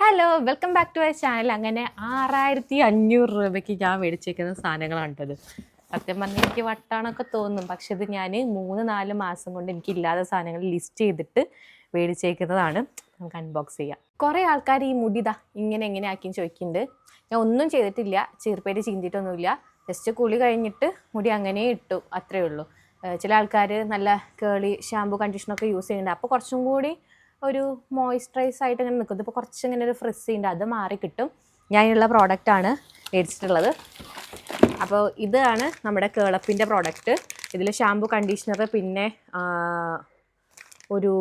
Hello welcome back to my channel അങ്ങനെ ആറായിരത്തി അഞ്ഞൂറ് രൂപയ്ക്ക് ഞാൻ മേടിച്ചേക്കുന്ന സാധനങ്ങളാണ് കേട്ടത് സത്യം പറഞ്ഞാൽ എനിക്ക് വട്ടാണൊക്കെ തോന്നും. പക്ഷെ ഇത് ഞാൻ മൂന്ന് നാല് മാസം കൊണ്ട് എനിക്ക് ഇല്ലാത്ത സാധനങ്ങൾ ലിസ്റ്റ് ചെയ്തിട്ട് മേടിച്ചേക്കുന്നതാണ്. നമുക്ക് അൺബോക്സ് ചെയ്യാം. കുറേ ആൾക്കാർ ഈ മുടി ഇതാ ഇങ്ങനെ എങ്ങനെ ആക്കിയും ചോദിക്കുന്നുണ്ട് ഞാൻ ഒന്നും ചെയ്തിട്ടില്ല. ചീർപ്പേര് ചീന്തിയിട്ടൊന്നുമില്ല. ജസ്റ്റ് കുളി കഴിഞ്ഞിട്ട് മുടി അങ്ങനെ ഇട്ടു. അത്രേ ഉള്ളൂ. ചില ആൾക്കാർ നല്ല കേളി ഷാമ്പു കണ്ടീഷണൊക്കെ യൂസ് ചെയ്യുന്നുണ്ട്. അപ്പോൾ കുറച്ചും കൂടി ഒരു മോയ്സ്ചറൈസ് ആയിട്ട് ഇങ്ങനെ നിൽക്കും ഇപ്പോൾ കുറച്ച് ഇങ്ങനെ ഒരു ഫ്രിസ് ഉണ്ട് അത് മാറി കിട്ടും. ഞാനുള്ള പ്രോഡക്റ്റാണ് മേടിച്ചിട്ടുള്ളത്. അപ്പോൾ ഇതാണ് നമ്മുടെ കേളപ്പിന്റെ പ്രോഡക്റ്റ് ഇതിൽ ഷാംപു കണ്ടീഷണർ പിന്നെ ഒരു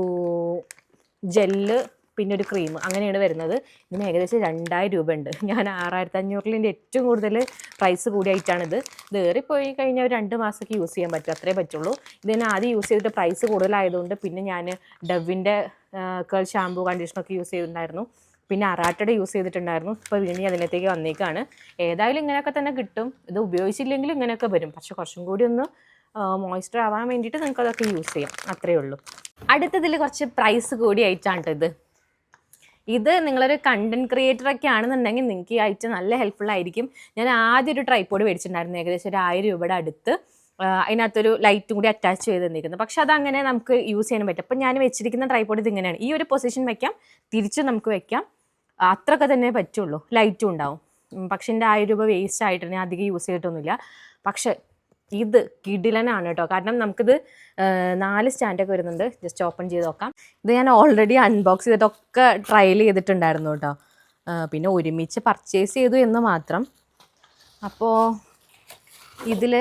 ജെല്ല് പിന്നെ ഒരു ക്രീം അങ്ങനെയാണ് വരുന്നത്. ഇതിന് ഏകദേശം രണ്ടായിരം രൂപ ഉണ്ട് ഞാൻ ആറായിരത്തി അഞ്ഞൂറിലിന്റെ ഏറ്റവും കൂടുതൽ പ്രൈസ് കൂടിയായിട്ടാണിത്. ഇത് ഏറിപ്പോയി കഴിഞ്ഞാൽ ഒരു രണ്ട് മാസമൊക്കെ യൂസ് ചെയ്യാൻ പറ്റും. അത്രേ പറ്റുള്ളൂ. ഇതിന് ആദ്യം യൂസ് ചെയ്തിട്ട് പ്രൈസ് കൂടുതലായതുകൊണ്ട് പിന്നെ ഞാൻ ഡവിന്റെ കേൾ ഷാമ്പു കണ്ടീഷണൊക്കെ യൂസ് ചെയ്തിട്ടുണ്ടായിരുന്നു. പിന്നെ അറാട്ടയുടെ യൂസ് ചെയ്തിട്ടുണ്ടായിരുന്നു. ഇപ്പോൾ വീണ്ടും അതിനകത്തേക്ക് വന്നേക്കാണ്. ഏതായാലും ഇങ്ങനെയൊക്കെ തന്നെ കിട്ടും. ഇത് ഉപയോഗിച്ചില്ലെങ്കിലും ഇങ്ങനെയൊക്കെ വരും. പക്ഷെ കുറച്ചും കൂടി ഒന്ന് മോയ്സ്ചർ ആവാൻ വേണ്ടിയിട്ട് നിങ്ങൾക്ക് അതൊക്കെ യൂസ് ചെയ്യാം. അത്രയേ ഉള്ളൂ. അടുത്തതിൽ കുറച്ച് പ്രൈസ് കൂടി ആയിട്ടാണ് ട്ടോ ഇത് ഇത് നിങ്ങളൊരു കണ്ടന്റ് ക്രിയേറ്റർ ഒക്കെ ആണെന്നുണ്ടെങ്കിൽ നിങ്ങൾക്ക് ഈ ഐറ്റം നല്ല ഹെൽപ്ഫുൾ ആയിരിക്കും. ഞാൻ ആദ്യം ഒരു ട്രൈപ്പോഡ് മേടിച്ചിട്ടുണ്ടായിരുന്നു ഏകദേശം ഒരു ആയിരം രൂപയുടെ അടുത്ത്. അതിനകത്തൊരു ലൈറ്റും കൂടി അറ്റാച്ച് ചെയ്ത് തന്നിരിക്കുന്നത് പക്ഷെ അതങ്ങനെ നമുക്ക് യൂസ് ചെയ്യാൻ പറ്റും അപ്പം ഞാൻ വെച്ചിരിക്കുന്ന ട്രൈപ്പോഡ് ഇത് ഇങ്ങനെയാണ്. ഈ ഒരു പൊസിഷൻ വെക്കാം. തിരിച്ച് നമുക്ക് വെക്കാം. അത്രയൊക്കെ തന്നെ പറ്റുള്ളൂ. ലൈറ്റും ഉണ്ടാവും. പക്ഷെ എന്റെ ആയിരം രൂപ വേസ്റ്റ് ആയിട്ട് ഞാൻ അധികം യൂസ് ചെയ്തിട്ടൊന്നുമില്ല. പക്ഷെ ഇത് കിടിലനാണ് കേട്ടോ കാരണം നമുക്കിത് നാല് സ്റ്റാൻഡൊക്കെ വരുന്നുണ്ട്. ജസ്റ്റ് ഓപ്പൺ ചെയ്ത് നോക്കാം. ഇത് ഞാൻ ഓൾറെഡി അൺബോക്സ് ചെയ്തിട്ടൊക്കെ ട്രയൽ ചെയ്തിട്ടുണ്ടായിരുന്നു കേട്ടോ പിന്നെ ഒരുമിച്ച് പർച്ചേസ് ചെയ്തു എന്ന് മാത്രം. അപ്പോൾ ഇതിൽ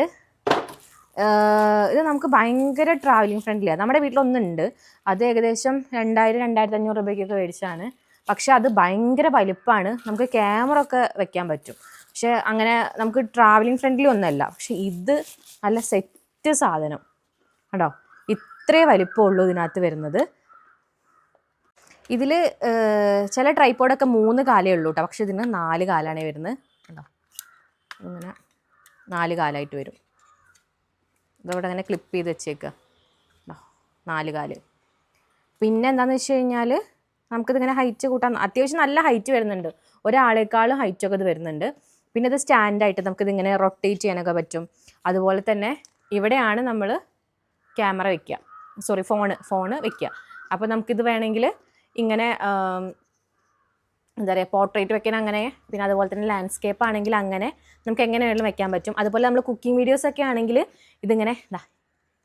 ഇത് നമുക്ക് ഭയങ്കര ട്രാവലിംഗ് ഫ്രണ്ട്ലിയാണ് നമ്മുടെ വീട്ടിലൊന്നുണ്ട് അത് ഏകദേശം രണ്ടായിരം രണ്ടായിരത്തി അഞ്ഞൂറ് രൂപയ്ക്കൊക്കെ മേടിച്ചാണ് പക്ഷേ അത് ഭയങ്കര വലിപ്പമാണ് നമുക്ക് ക്യാമറ ഒക്കെ വെക്കാൻ പറ്റും. പക്ഷെ അങ്ങനെ നമുക്ക് ട്രാവലിംഗ് ഫ്രണ്ട്ലി ഒന്നല്ല. പക്ഷെ ഇത് നല്ല സെറ്റ് സാധനം. കണ്ടോ? ഇത്രേ വലിപ്പമുള്ളൂ ഇതിനകത്ത് വരുന്നത്. ഇതിൽ ചില ട്രൈപ്പോഡൊക്കെ മൂന്ന് കാലേ ഉള്ളൂ കേട്ടോ പക്ഷെ ഇതിന് നാല് കാലാണ് വരുന്നത്. കണ്ടോ? ഇങ്ങനെ നാല് കാലായിട്ട് വരും. ഇതവിടെ അങ്ങനെ ക്ലിപ്പ് ചെയ്ത് വെച്ചേക്കുക കേട്ടോ നാല് കാൽ. പിന്നെ എന്താണെന്ന് വെച്ച് കഴിഞ്ഞാൽ നമുക്കിതിങ്ങനെ ഹൈറ്റ് കൂട്ടാൻ അത്യാവശ്യം നല്ല ഹൈറ്റ് വരുന്നുണ്ട്. ഒരാളെക്കാളും ഹൈറ്റൊക്കെ ഇത് വരുന്നുണ്ട്. പിന്നെ ഇത് സ്റ്റാൻഡായിട്ട് നമുക്കിതിങ്ങനെ റൊട്ടേറ്റ് ചെയ്യാനൊക്കെ പറ്റും. അതുപോലെ തന്നെ ഇവിടെയാണ് നമ്മൾ ക്യാമറ വെക്കുക സോറി ഫോണ് ഫോണ് വെക്കുക അപ്പോൾ നമുക്കിത് വേണമെങ്കിൽ ഇങ്ങനെ എന്താ പറയുക പോർട്രേറ്റ് വെക്കാൻ അങ്ങനെ പിന്നെ അതുപോലെ തന്നെ ലാൻഡ്സ്കേപ്പ് ആണെങ്കിൽ അങ്ങനെ നമുക്ക് എങ്ങനെ വേണമെങ്കിലും വെക്കാൻ പറ്റും. അതുപോലെ നമ്മൾ കുക്കിംഗ് വീഡിയോസ് ഒക്കെ ആണെങ്കിൽ ഇതിങ്ങനെ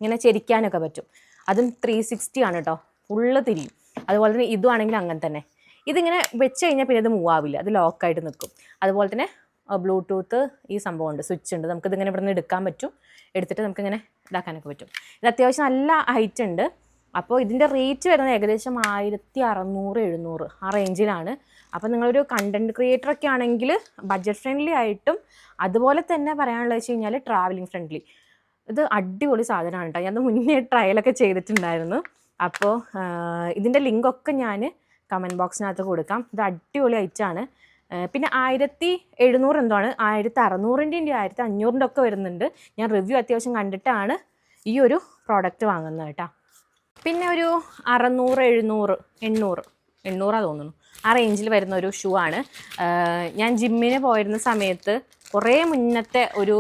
ഇങ്ങനെ ചരിക്കാനൊക്കെ പറ്റും. അതും ത്രീ സിക്സ്റ്റി ആണ് കേട്ടോ ഫുള്ള് തിരിയും. അതുപോലെ തന്നെ ഇതും ആണെങ്കിൽ അങ്ങനെ തന്നെ. ഇതിങ്ങനെ വെച്ച് കഴിഞ്ഞാൽ പിന്നെ ഇത് മൂവ് ആവില്ല. അത് ലോക്കായിട്ട് നിൽക്കും അതുപോലെ തന്നെ ബ്ലൂടൂത്ത് ഈ സംഭവമുണ്ട് സ്വിച്ച് ഉണ്ട്. നമുക്കിതിങ്ങനെ ഇവിടെ നിന്ന് എടുക്കാൻ പറ്റും. എടുത്തിട്ട് നമുക്കിങ്ങനെ ഇതാക്കാനൊക്കെ പറ്റും. ഇത് അത്യാവശ്യം നല്ല ഹൈറ്റ് ഉണ്ട്. അപ്പോൾ ഇതിന്റെ റേറ്റ് വരുന്നത് ഏകദേശം ആയിരത്തി അറുന്നൂറ് എഴുന്നൂറ് ആ റേഞ്ചിലാണ് അപ്പോൾ നിങ്ങളൊരു കണ്ടന്റ് ക്രിയേറ്റർ ഒക്കെ ആണെങ്കിൽ ബഡ്ജറ്റ് ഫ്രണ്ട്ലി ആയിട്ടും അതുപോലെ തന്നെ പറയാനുള്ളത് വെച്ച് കഴിഞ്ഞാൽ ട്രാവലിംഗ് ഫ്രണ്ട്ലി ഇത് അടിപൊളി സാധനമാണ് കേട്ടോ. ഞാൻ മുന്നേ ട്രയലൊക്കെ ചെയ്തിട്ടുണ്ടായിരുന്നു. അപ്പോൾ ഇതിന്റെ ലിങ്കൊക്കെ ഞാൻ കമന്റ് ബോക്സിനകത്ത് കൊടുക്കാം. ഇത് അടിപൊളി ഐറ്റാണ് പിന്നെ ആയിരത്തി എഴുന്നൂറ് എന്തോ ആണ് ആയിരത്തി അറുന്നൂറിന്റെയും ആയിരത്തി അഞ്ഞൂറിന്റെ ഒക്കെ വരുന്നുണ്ട്. ഞാൻ റിവ്യൂ അത്യാവശ്യം കണ്ടിട്ടാണ് ഈ ഒരു പ്രോഡക്റ്റ് വാങ്ങുന്നത് കേട്ടോ. പിന്നെ ഒരു അറുന്നൂറ് എഴുന്നൂറ് എണ്ണൂറ്. എണ്ണൂറാണ് തോന്നുന്നു. ആ റേഞ്ചിൽ വരുന്ന ഒരു ഷൂ ആണ്. ഞാൻ ജിമ്മിന് പോയിരുന്ന സമയത്ത് കുറേ മുന്നത്തെ ഒരു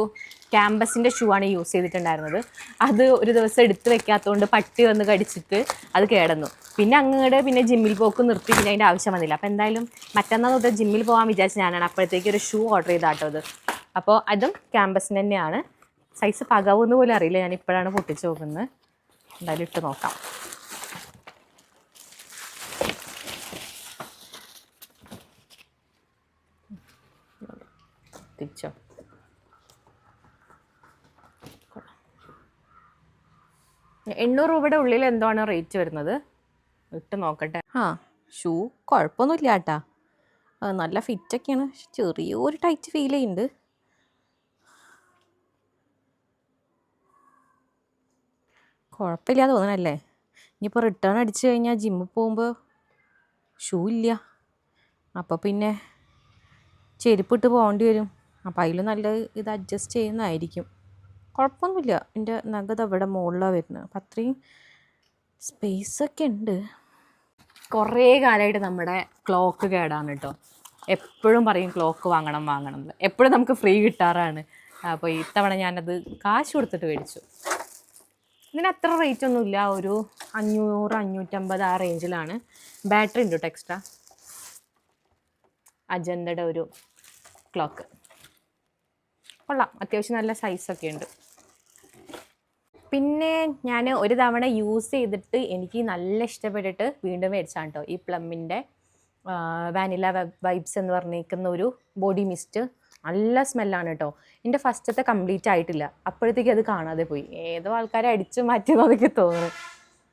ക്യാമ്പസിന്റെ ഷൂ ആണ് യൂസ് ചെയ്തിട്ടുണ്ടായിരുന്നത്. അത് ഒരു ദിവസം എടുത്ത് വെക്കാത്തതുകൊണ്ട് പട്ടി വന്ന് കടിച്ചിട്ട് അത് കേടന്നു. പിന്നെ അങ്ങോട്ട് പിന്നെ ജിമ്മിൽ പോക്ക് നിർത്തി പിന്നെ അതിന്റെ ആവശ്യം വന്നില്ല. അപ്പോൾ എന്തായാലും മറ്റന്നാൾ തൊട്ട് ജിമ്മിൽ പോകാൻ വിചാരിച്ച ഞാനാണ്. അപ്പോഴത്തേക്ക് ഒരു ഷൂ ഓർഡർ ചെയ്താട്ടോ അത്. അപ്പോൾ അതും ക്യാമ്പസിന് തന്നെയാണ്. സൈസ് പകവെന്ന് പോലും അറിയില്ല. ഞാൻ ഇപ്പോഴാണ് പൊട്ടിച്ച് നോക്കുന്നത്. എന്തായാലും ഇട്ട് നോക്കാം. തിരിച്ചോ? എണ്ണൂറ് രൂപയുടെ ഉള്ളിൽ എന്താണ് റേറ്റ് വരുന്നത്? ഇട്ട് നോക്കട്ടെ. ആ ഷൂ കുഴപ്പമൊന്നുമില്ല കേട്ടാ. നല്ല ഫിറ്റൊക്കെയാണ്. ചെറിയൊരു ടൈറ്റ് ഫീൽ ചെയ്യുന്നുണ്ട് കുഴപ്പമില്ല തോന്നണല്ലേ? ഇനിയിപ്പോൾ റിട്ടേൺ അടിച്ചു കഴിഞ്ഞാൽ ജിമ്മിൽ പോകുമ്പോൾ ഷൂ ഇല്ല. അപ്പോൾ പിന്നെ ചെരുപ്പിട്ട് പോകേണ്ടി വരും. അപ്പോൾ അതിൽ നല്ല ഇത് അഡ്ജസ്റ്റ് ചെയ്യുന്നതായിരിക്കും. കുഴപ്പമൊന്നുമില്ല. എന്റെ നഗത് അവിടെ മുകളിലാണ് വരുന്നത് അപ്പം അത്രയും സ്പേസൊക്കെ ഉണ്ട്. കുറേ കാലമായിട്ട് നമ്മുടെ ക്ലോക്ക് കേടാണ് കേട്ടോ. എപ്പോഴും പറയും ക്ലോക്ക് വാങ്ങണം വാങ്ങണം എപ്പോഴും നമുക്ക് ഫ്രീ കിട്ടാറാണ്. അപ്പോൾ ഇത്തവണ ഞാനത് കാശ് കൊടുത്തിട്ട് മേടിച്ചു. ഇതിന് അത്ര റേറ്റ് ഒന്നുമില്ല ഒരു അഞ്ഞൂറ് അഞ്ഞൂറ്റമ്പത് ആ റേഞ്ചിലാണ് ബാറ്ററി ഉണ്ട് കേട്ടോ എക്സ്ട്രാ അജന്തയുടെ ഒരു ക്ലോക്ക് കൊള്ളാം. അത്യാവശ്യം നല്ല സൈസൊക്കെ ഉണ്ട്. പിന്നെ ഞാൻ ഒരു തവണ യൂസ് ചെയ്തിട്ട് എനിക്ക് നല്ല ഇഷ്ടപ്പെട്ടിട്ട് വീണ്ടും മേടിച്ചാണ് കേട്ടോ ഈ പ്ലമ്മിന്റെ വാനില വൈബ്സ് എന്ന് പറഞ്ഞേക്കുന്ന ഒരു ബോഡി മിസ്റ്റ്. നല്ല സ്മെല്ലാണ് കേട്ടോ എന്റെ ഫസ്റ്റത്തെ കംപ്ലീറ്റ് ആയിട്ടില്ല. അപ്പോഴത്തേക്ക് അത് കാണാതെ പോയി. ഏതോ ആൾക്കാരെ അടിച്ചു മാറ്റിയെന്ന് എനിക്ക് തോന്നുന്നു.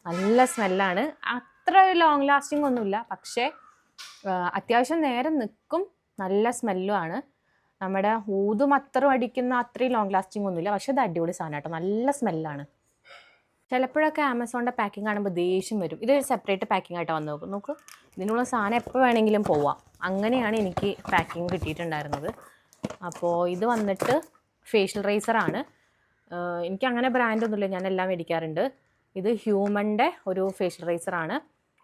നല്ല സ്മെല്ലാണ്. അത്ര ലോങ് ലാസ്റ്റിംഗ് ഒന്നുമില്ല. പക്ഷേ അത്യാവശ്യം നേരം നിൽക്കും നല്ല സ്മെല്ലുമാണ്. നമ്മുടെ ഊതും അത്ര അടിക്കുന്ന അത്രയും ലോങ് ലാസ്റ്റിംഗ് ഒന്നുമില്ല. പക്ഷെ അത് അടിപൊളി സാധനം കേട്ടോ. നല്ല സ്മെല്ലാണ് ചിലപ്പോഴൊക്കെ ആമസോണിന്റെ പാക്കിംഗ് കാണുമ്പോൾ ദേഷ്യം വരും. ഇതൊരു സെപ്പറേറ്റ് പാക്കിംഗ് ആയിട്ട് വന്ന് നോക്കും നോക്ക്. ഇതിനുള്ള സാധനം എപ്പോൾ വേണമെങ്കിലും പോവാം. അങ്ങനെയാണ് എനിക്ക് പാക്കിംഗ് കിട്ടിയിട്ടുണ്ടായിരുന്നത്. അപ്പോൾ ഇത് വന്നിട്ട് ഫേഷ്യൽ റേസറാണ് എനിക്ക് അങ്ങനെ ബ്രാൻഡൊന്നുമില്ല ഞാൻ എല്ലാം മേടിക്കാറുണ്ട്. ഇത് ഹ്യൂമന്റെ ഒരു ഫേഷ്യൽ റേസറാണ്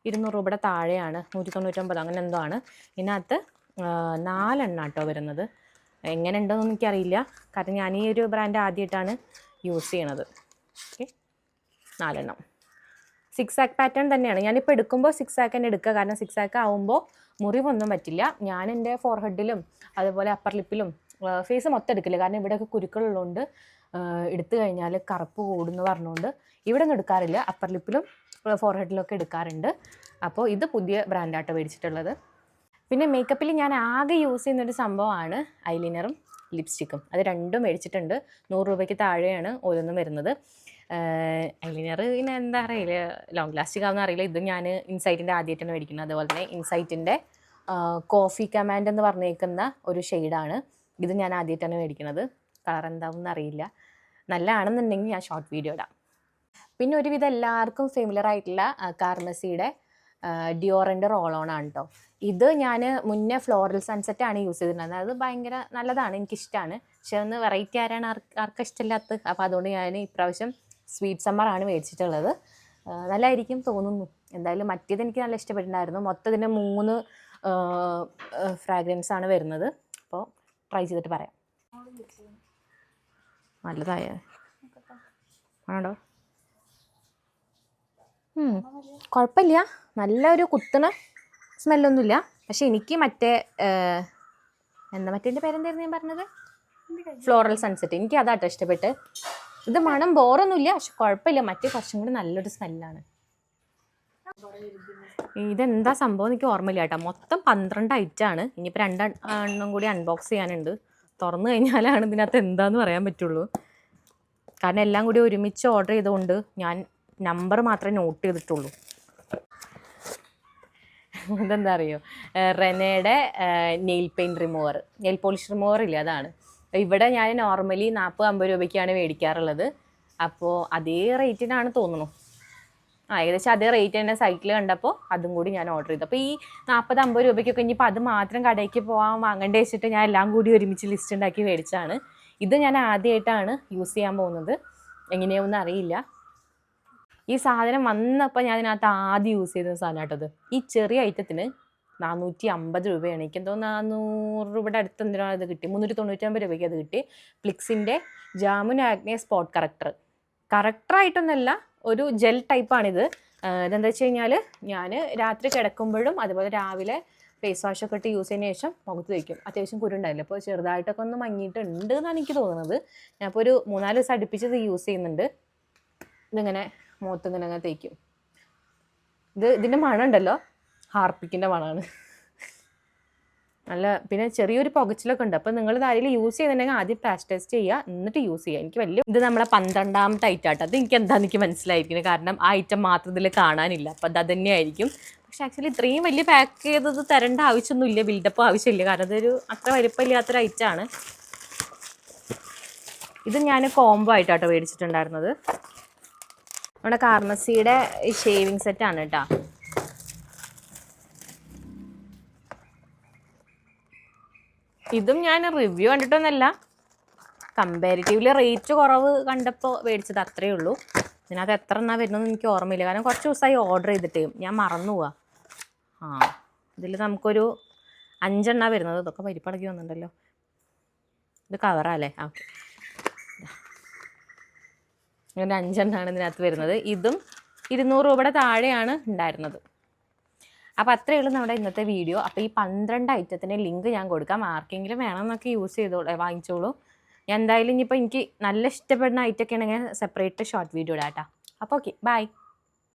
ഇരുന്നൂറ് രൂപയുടെ താഴെയാണ്. നൂറ്റി തൊണ്ണൂറ്റൊമ്പത് അങ്ങനെ എന്തോ ആണ്. ഇതിനകത്ത് നാലെണ്ണ കേട്ടോ വരുന്നത്. എങ്ങനെ ഉണ്ടോയെന്ന് എനിക്കറിയില്ല. കാരണം ഞാൻ ഈ ഒരു ബ്രാൻഡ് ആദ്യമായിട്ടാണ് യൂസ് ചെയ്യണത്. ഓക്കെ നാലെണ്ണം. സിക്സ് ആക്ക് പാറ്റേൺ തന്നെയാണ്. ഞാനിപ്പോൾ എടുക്കുമ്പോൾ സിക്സ് ആക്ക് തന്നെ എടുക്കുക. കാരണം സിക്സ് ആക്ക് ആവുമ്പോൾ മുറിവൊന്നും പറ്റില്ല. ഞാൻ എന്റെ ഫോർഹെഡിലും അതുപോലെ അപ്പർ ലിപ്പിലും ഫേസ് മൊത്തം എടുക്കില്ല. കാരണം ഇവിടെയൊക്കെ കുരുക്കളുള്ളതുകൊണ്ട് എടുത്തു കഴിഞ്ഞാൽ കറുപ്പ് കൂടുന്നു പറഞ്ഞുകൊണ്ട് ഇവിടെ ഒന്നും എടുക്കാറില്ല അപ്പർ ലിപ്പിലും ഫോർഹെഡിലൊക്കെ എടുക്കാറുണ്ട്. അപ്പോൾ ഇത് പുതിയ ബ്രാൻഡായിട്ട് മേടിച്ചിട്ടുള്ളത്. പിന്നെ മേക്കപ്പിൽ ഞാൻ ആകെ യൂസ് ചെയ്യുന്നൊരു സംഭവമാണ് ഐലിനറും ലിപ്സ്റ്റിക്കും അത് രണ്ടും മേടിച്ചിട്ടുണ്ട്. നൂറ് രൂപയ്ക്ക് താഴെയാണ് ഓരോന്നും വരുന്നത്. ഐലിനർ പിന്നെ എന്താ അറിയില്ല. ലോങ് ലാസ്റ്റിക് ആവുന്ന അറിയില്ല. ഇത് ഞാൻ ഇൻസൈറ്റിന്റെ ആദ്യമായിട്ടാണ് മേടിക്കുന്നത്. അതുപോലെ തന്നെ ഇൻസൈറ്റിന്റെ കോഫി കമാൻഡ് എന്ന് പറഞ്ഞേക്കുന്ന ഒരു ഷെയ്ഡാണ് ഇത് ഞാൻ ആദ്യമായിട്ടാണ് മേടിക്കുന്നത്. കളർ എന്താവും അറിയില്ല. നല്ലതാണെന്നുണ്ടെങ്കിൽ ഞാൻ ഷോർട്ട് വീഡിയോ ഇടാം. പിന്നെ ഒരുവിധം എല്ലാവർക്കും ഫെമിലർ ആയിട്ടുള്ള കാർമസിയുടെ ഡിയോറിന്റെ റോൾ ഓൺ ആണ് കേട്ടോ ഇത് ഞാൻ മുന്നേ ഫ്ലോറൽ സൺസെറ്റ് ആണ് യൂസ് ചെയ്തിരുന്നത്. അത് ഭയങ്കര നല്ലതാണ് എനിക്കിഷ്ടമാണ് പക്ഷെ ഒന്ന് വെറൈറ്റി ആരാണ് ആർക്ക് ഇഷ്ടമില്ലാത്തത്? അപ്പോൾ അതുകൊണ്ട് ഞാൻ ഇപ്രാവശ്യം സ്വീറ്റ് സമ്മർ ആണ് മേടിച്ചിട്ടുള്ളത്. നല്ലതായിരിക്കും തോന്നുന്നു. എന്തായാലും മറ്റേത് എനിക്ക് നല്ല ഇഷ്ടപ്പെട്ടിട്ടുണ്ടായിരുന്നു. മൊത്തത്തിന് മൂന്ന് ഫ്രാഗ്രൻസ് ആണ് വരുന്നത്. അപ്പോൾ ട്രൈ ചെയ്തിട്ട് പറയാം. നല്ലതായ? ആണോ. കുഴപ്പമില്ല നല്ലൊരു കുത്തണ സ്മെല്ലൊന്നുമില്ല. പക്ഷെ എനിക്ക് മറ്റേ എന്താ മറ്റേ പേരെന്തായിരുന്നു ഞാൻ പറഞ്ഞത്? ഫ്ലോറൽ സൺസെറ്റ് എനിക്ക് അതാട്ടോ ഇഷ്ടപ്പെട്ട്. ഇത് മണം ബോറൊന്നുമില്ല പക്ഷെ കുഴപ്പമില്ല മറ്റേ കുറച്ചും കൂടി നല്ലൊരു സ്മെല്ലാണ്. ഇതെന്താ സംഭവം എനിക്ക് ഓർമ്മയില്ല കേട്ടോ. മൊത്തം പന്ത്രണ്ട് ഐറ്റാണ് ഇനിയിപ്പോൾ രണ്ട് എണ്ണം കൂടി അൺബോക്സ് ചെയ്യാനുണ്ട്. തുറന്നു കഴിഞ്ഞാലാണ് ഇതിനകത്ത് എന്താന്ന് പറയാൻ പറ്റുള്ളൂ. കാരണം എല്ലാം കൂടി ഒരുമിച്ച് ഓർഡർ ചെയ്തുകൊണ്ട് ഞാൻ നമ്പർ മാത്രമേ നോട്ട് ചെയ്തിട്ടുള്ളൂ. ഇതെന്താ അറിയോ? റെനയുടെ nail paint remover nail polish remover ഇല്ല അതാണ്. ഇവിടെ ഞാൻ നോർമലി നാൽപ്പത് അമ്പത് രൂപയ്ക്കാണ് മേടിക്കാറുള്ളത്. അപ്പോൾ അതേ റേറ്റിനാണ് തോന്നുന്നു. ആ ഏകദേശം അതേ റേറ്റ് തന്നെ സൈറ്റിൽ കണ്ടപ്പോൾ അതും കൂടി ഞാൻ ഓർഡർ ചെയ്തു. അപ്പോൾ ഈ നാൽപ്പത് അമ്പത് രൂപയ്ക്കൊക്കെ ഇനിയിപ്പോൾ അത് മാത്രം കടയ്ക്ക് പോകാൻ വാങ്ങേണ്ടി വെച്ചിട്ട് ഞാൻ എല്ലാം കൂടി ഒരുമിച്ച് ലിസ്റ്റ് ഉണ്ടാക്കി മേടിച്ചാണ് ഇത് ഞാൻ ആദ്യമായിട്ടാണ് യൂസ് ചെയ്യാൻ പോകുന്നത്. എങ്ങനെയാവുമെന്ന് അറിയില്ല. ഈ സാധനം വന്നപ്പോൾ ഞാൻ ഇതിനകത്ത് ആദ്യം യൂസ് ചെയ്ത സാധനം കേട്ടത് ഈ ചെറിയ ഐറ്റത്തിന് നാനൂറ്റി അമ്പത് രൂപയാണ്. എനിക്ക് എന്തോ നാനൂറ് രൂപയുടെ അടുത്ത് എന്തിനാണ് ഇത് കിട്ടി? മുന്നൂറ്റി തൊണ്ണൂറ്റമ്പത് രൂപയ്ക്ക് അത് കിട്ടി. ഫ്ലിക്സിന്റെ ജാമുൻ ആഗ്നെ സ്പോട്ട് കറക്ടർ കറക്ടറായിട്ടൊന്നല്ല ഒരു ജെൽ ടൈപ്പാണിത് ഇതെന്താ വെച്ച് കഴിഞ്ഞാൽ ഞാൻ രാത്രി കിടക്കുമ്പോഴും അതുപോലെ രാവിലെ ഫേസ് വാഷ് ഒക്കെ ഇട്ട് യൂസ് ചെയ്യുന്ന ശേഷം മുഖത്ത് തേക്കും. അത്യാവശ്യം കുരുണ്ടായില്ല അപ്പോൾ ചെറുതായിട്ടൊക്കെ ഒന്ന് മങ്ങിയിട്ടുണ്ട് എന്നാണ് എനിക്ക് തോന്നുന്നത്. ഞാനിപ്പോൾ ഒരു മൂന്നാൽ ദിവസം അടുപ്പിച്ച് ഇത് യൂസ് ചെയ്യുന്നുണ്ട്. ഇതിങ്ങനെ മുഖത്ത് ഇങ്ങനെ അങ്ങനെ തേക്കും. ഇത് ഇതിന്റെ മണം ഉണ്ടല്ലോ ഹാർപ്പിക്കിന്റെ മണമാണ് നല്ല പിന്നെ ചെറിയൊരു പുകച്ചിലൊക്കെ ഉണ്ട്. അപ്പോൾ നിങ്ങൾ ആരെങ്കിലും യൂസ് ചെയ്യുന്നുണ്ടെങ്കിൽ ആദ്യം പാസ് ടെസ്റ്റ് ചെയ്യുക. എന്നിട്ട് യൂസ് ചെയ്യുക. എനിക്ക് വലിയ ഇത് നമ്മളെ പന്ത്രണ്ടാമത്തെ ഐറ്റം ആട്ടോ. അത് എനിക്ക് എന്താണെന്ന് എനിക്ക് മനസ്സിലായിരിക്കുന്നത് കാരണം ആ ഐറ്റം മാത്രം ഇതിൽ കാണാനില്ല. അപ്പോൾ അത് തന്നെയായിരിക്കും പക്ഷെ ആക്ച്വലി ഇത്രയും വലിയ പാക്ക് ചെയ്തത് തരേണ്ട ആവശ്യമൊന്നുമില്ല. ബിൽഡപ്പ് ആവശ്യമില്ല. കാരണം അതൊരു അത്ര വലിപ്പമില്ലാത്തൊരു ഐറ്റമാണ് ഇത് ഞാൻ കോംബോ ആയിട്ടാട്ടോ മേടിച്ചിട്ടുണ്ടായിരുന്നത്. നമ്മുടെ കാർമസിയുടെ ഷേവിങ് സെറ്റാണ് കേട്ടോ ഇതും ഞാൻ റിവ്യൂ കണ്ടിട്ടൊന്നല്ല. കമ്പാരിറ്റീവ്ലി റേറ്റ് കുറവ് കണ്ടപ്പോൾ മേടിച്ചത് അത്രയേ ഉള്ളൂ. ഇതിനകത്ത് എത്ര എണ്ണ വരുന്നതെന്ന് എനിക്ക് ഓർമ്മയില്ല. കാരണം കുറച്ച് ദിവസമായി ഓർഡർ ചെയ്തിട്ടേ. ഞാൻ മറന്നു പോവാ. ആ ഇതിൽ നമുക്കൊരു അഞ്ചെണ്ണ വരുന്നത്. ഇതൊക്കെ പരിപ്പടക്കി വന്നിട്ടുണ്ടല്ലോ. ഇത് കവറാല്ലേ ഓക്കെ ഇങ്ങനെ അഞ്ചെണ്ണമാണ് ഇതിനകത്ത് വരുന്നത്. ഇതും ഇരുന്നൂറ് രൂപയുടെ താഴെയാണ് ഉണ്ടായിരുന്നത്. അപ്പോൾ അത്രയേ ഉള്ളൂ നമ്മുടെ ഇന്നത്തെ വീഡിയോ. അപ്പോൾ ഈ പന്ത്രണ്ട് ഐറ്റത്തിന്റെ ലിങ്ക് ഞാൻ കൊടുക്കാം. ആർക്കെങ്കിലും വേണമെന്നൊക്കെ യൂസ് ചെയ്തോളൂ വാങ്ങിച്ചോളൂ. ഞാൻ എന്തായാലും ഇനിയിപ്പോൾ എനിക്ക് നല്ല ഇഷ്ടപ്പെടുന്ന ഐറ്റമൊക്കെ ആണെങ്കിൽ സെപ്പറേറ്റ് ഷോർട്ട് വീഡിയോ ഇടാം കേട്ടോ. അപ്പോൾ ഓക്കെ ബൈ